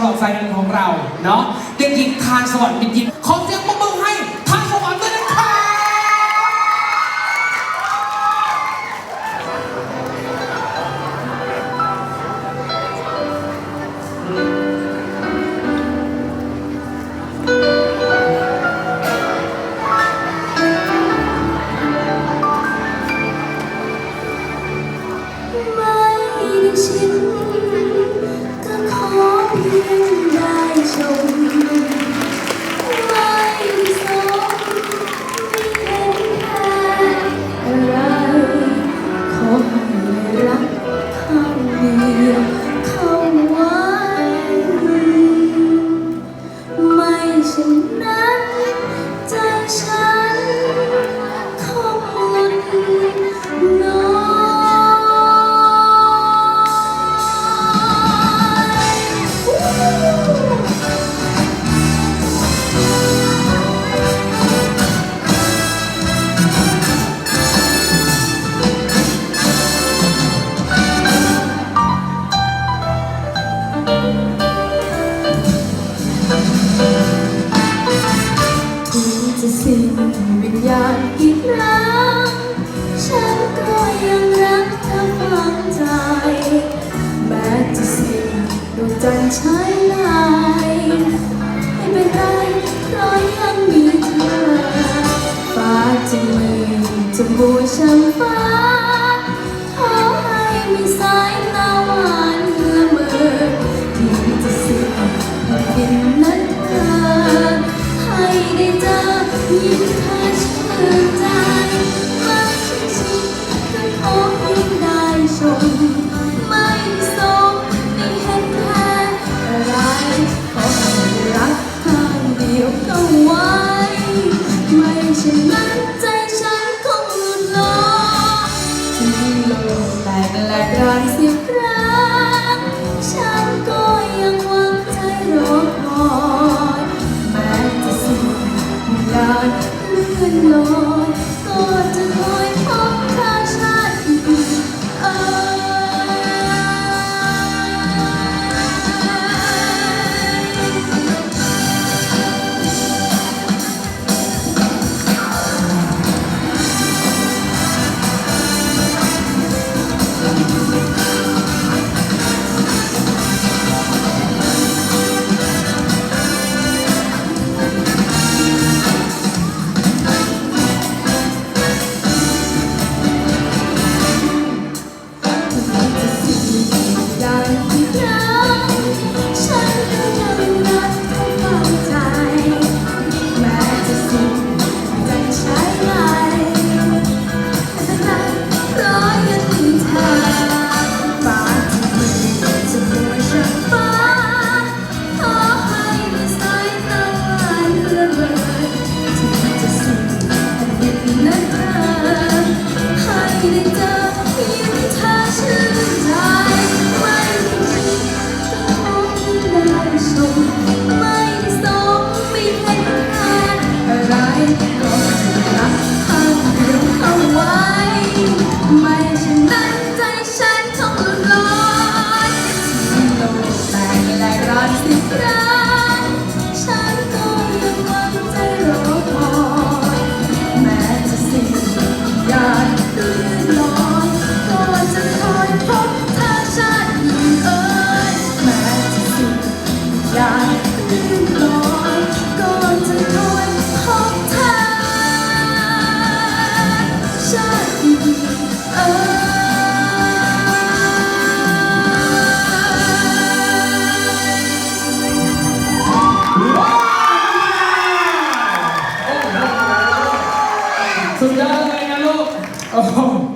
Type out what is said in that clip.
หลอกไซเรนของเราเนาะเด็กหญิงคานสวัสดิ์มินรยินขอเสียงปรบมือให้ จะสิ้นวิญญาณกี่น้งฉันก็ยังรักเธอฟังใจ แม้จะสิ้นดวงใจใช้ลา you. amor. 감사합니다. ¡Cuidado, Peñaló! Oh.